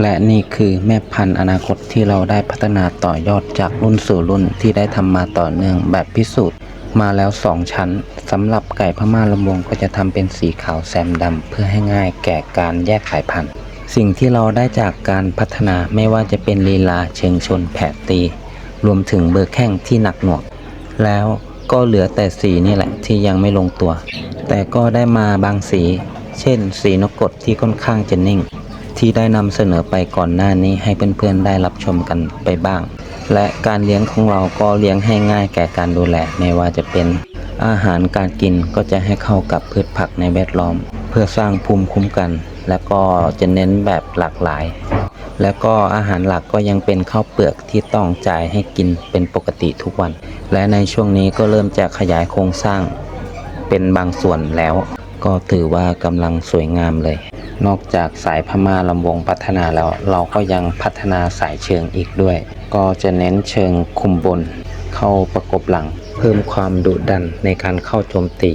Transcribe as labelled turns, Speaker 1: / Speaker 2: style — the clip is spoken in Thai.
Speaker 1: และนี่คือแม่พันธุ์อนาคตที่เราได้พัฒนาต่อยอดจากรุ่นสู่รุ่นที่ได้ทำมาต่อเนื่องแบบพิสูจน์ มาแล้ว 2 ชั้นสำหรับไก่พม่าลำวงก็จะทำเป็นสีขาวแซมดำเพื่อให้ง่ายแก่การแยกสายพันธุ์ สิ่งที่เราได้จากการพัฒนาไม่ว่าจะเป็นลีลาเชิงชนแผดตี รวมถึงเบอร์แข้งที่หนักหน่วงแล้วก็เหลือแต่สีนี่แหละที่ยังไม่ลงตัว แต่ก็ได้มาบางสี เช่น สีนกกฎที่ค่อนข้างจะนิ่ง ที่ได้นำเสนอไปก่อนหน้านี้ให้เพื่อนๆได้รับชมกันไปบ้าง และการเลี้ยงของเราก็เลี้ยงให้ง่ายแก่การดูแลไม่ว่าจะเป็น อาหารการกินก็จะให้เข้ากับพืชผักในแวดล้อม เพื่อสร้างภูมิคุ้มกัน และก็จะเน้นแบบหลากหลาย แล้วก็อาหารหลักก็ยังเป็นข้าวเปลือกที่ต้องจ่ายให้กินเป็นปกติทุกวัน และในช่วงนี้ก็เริ่มจะขยายโครงสร้าง เป็นบางส่วนแล้ว ก็ถือว่ากำลังสวยงามเลย นอกจากสายพม่าลำวงพัฒนาแล้ว เราก็ยังพัฒนาสายเชิงอีกด้วย ก็จะเน้นเชิงคุมบน เข้าประกบหลัง เพิ่มความดุดันในการเข้าโจมตี